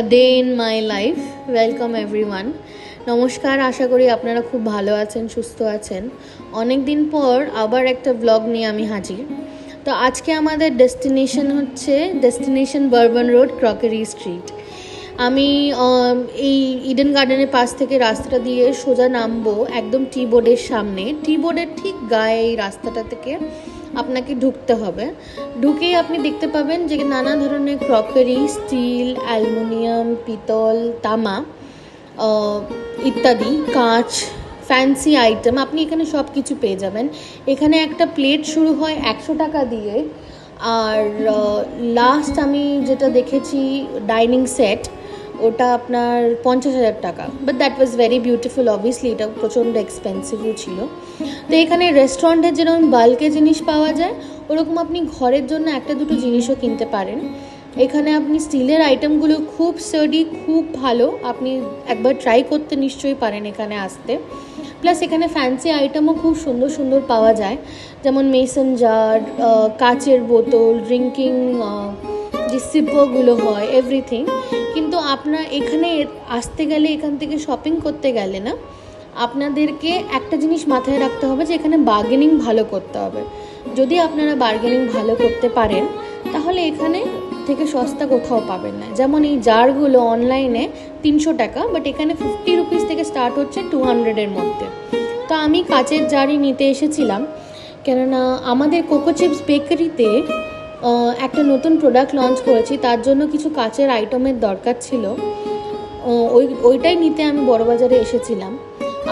Day in my life welcome everyone নমস্কার, আশা করি আপনারা খুব ভালো আছেন, সুস্থ আছেন। অনেক দিন পর আবার একটা ব্লগ নিয়ে আমি হাজির। তো আজকে আমাদের ডেস্টিনেশন হচ্ছে destination Brabourne road crockery street আমি এই ইডেন গার্ডেনের পাশ থেকে রাস্তাটা দিয়ে সোজা নামবো একদম টি বোর্ডের সামনে। টি বোর্ডের ঠিক গায়ে এই রাস্তাটা থেকে। আপনাকে ঢুকতে হবে। ঢুকেই আপনি দেখতে পাবেন যে নানা ধরনের ক্রকারি স্টিল অ্যালুমিনিয়াম পিতল, তামা ইত্যাদি, কাঁচ ফ্যান্সি আইটেম আপনি এখানে সব কিছু পেয়ে যাবেন। এখানে একটা প্লেট শুরু হয় একশো টাকা দিয়ে। আর লাস্ট আমি যেটা দেখেছি ডাইনিং সেট ওটা আপনার পঞ্চাশ হাজার টাকা। But that was very beautiful obviously এটা প্রচণ্ড এক্সপেন্সিভও ছিল। তো এখানে রেস্টুরেন্টের যেরকম বাল্কে জিনিস পাওয়া যায়, ওরকম আপনি ঘরের জন্য একটা দুটো জিনিসও কিনতে পারেন। এখানে আপনি স্টিলের আইটেমগুলো খুব স্টাডি খুব ভালো, আপনি একবার ট্রাই করতে নিশ্চয়ই পারেন এখানে আসতে। প্লাস এখানে ফ্যান্সি আইটেমও খুব সুন্দর সুন্দর পাওয়া যায়। যেমন মেসন জার কাচের বোতল ড্রিঙ্কিং যে সিপোগুলো হয় এভরিথিং আপনার এখানে আসতে গেলে, এখান থেকে শপিং করতে গেলে না, আপনাদেরকে একটা জিনিস মাথায় রাখতে হবে যে এখানে বার্গেনিং ভালো করতে হবে। যদি আপনারা বার্গেনিং ভালো করতে পারেন, তাহলে এখানে থেকে সস্তা কোথাও পাবেন না। যেমন এই জারগুলো অনলাইনে তিনশো টাকা বাট এখানে ফিফটি রুপিস থেকে স্টার্ট হচ্ছে টু হান্ড্রেডের মধ্যে। তো আমি কাচের জারই নিতে এসেছিলাম। কেননা আমাদের কোকো চিপস বেকারিতে একটা নতুন প্রোডাক্ট লঞ্চ করেছি, তার জন্য কিছু কাচের আইটেমের দরকার ছিল। ওই, ওইটাই নিতে আমি বড়বাজারে এসেছিলাম।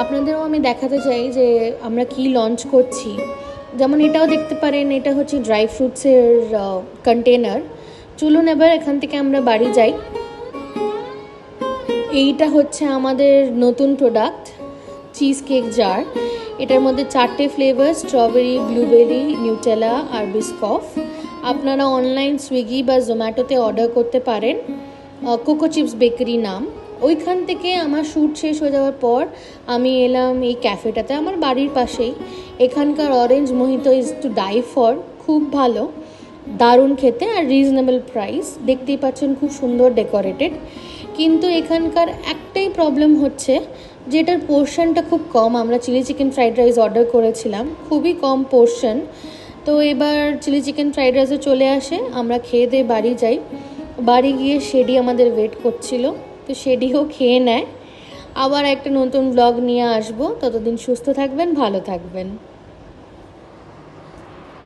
আপনাদেরও আমি দেখাতে চাই যে আমরা কি লঞ্চ করছি। যেমন এটাও দেখতে পারেন, এটা হচ্ছে ড্রাই ফ্রুটসের কন্টেনার চলুন এবার এখান থেকে আমরা বাড়ি যাই। এইটা হচ্ছে আমাদের নতুন প্রোডাক্ট চিজ কেক জার এটার মধ্যে চারটে ফ্লেভার স্ট্রবেরি ব্লুবেরি নিউটেলা আর বিস্কফ আপনারা অনলাইন সুইগি বা জোম্যাটোতে অর্ডার করতে পারেন। কোকো চিপস বেকারি নাম। ওইখান থেকে আমার শ্যুট শেষ হয়ে যাওয়ার পর আমি এলাম এই ক্যাফেটাতে আমার বাড়ির পাশেই। এখানকার orange mojito is to die for খুব ভালো, দারুণ খেতে আর রিজনেবল প্রাইস দেখতেই পাচ্ছেন খুব সুন্দর ডেকোরেটেড কিন্তু এখানকার একটাই প্রবলেম হচ্ছে, যেটার পোর্শনটা খুব কম। আমরা chilli chicken fried rice order করেছিলাম, খুবই কম পোর্শন তো এবার চিলি চিকেন ফ্রাইড রাইসে চলে আসে, আমরা খেয়ে দিয়ে বাড়ি যাই। বাড়ি গিয়ে শেডি আমাদের ওয়েট করছিল, তো শেডিও খেয়ে নেয়। আবার একটা নতুন ব্লগ নিয়ে আসব, ততদিন সুস্থ থাকবেন, ভালো থাকবেন।